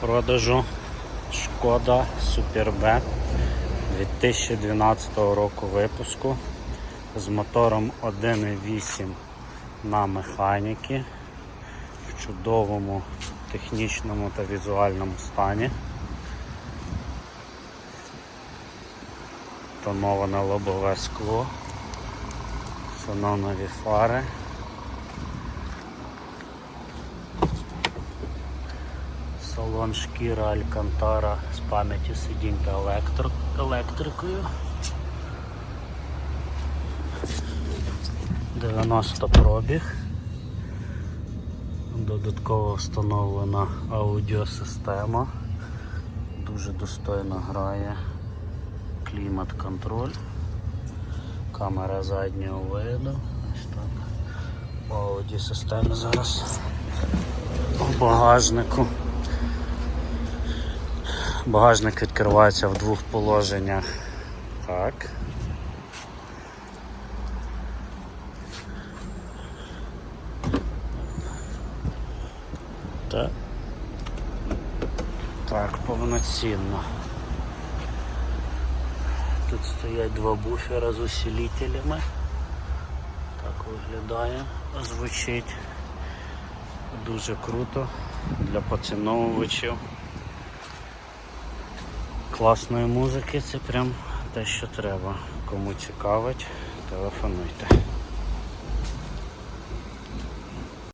продажу Шкода Super B 2012 року випуску з мотором 1.8 на механіки в чудовому технічному та візуальному стані. Тоноване лобове скло, сононові фари. Салон шкіра Алькантара з пам'яті сидінь та електро... електрикою. 90 пробіг. Додатково встановлена аудіосистема. Дуже достойно грає клімат-контроль. Камера заднього виду. Ось так. По аудіосистемі зараз у багажнику. Багажник відкривається в двох положеннях. Так. Так. Так, повноцінно. Тут стоять два буфера з усилителями. Так виглядає, звучить дуже круто для поціновувачів класної музики. Це прям те, що треба. Кому цікавить, телефонуйте.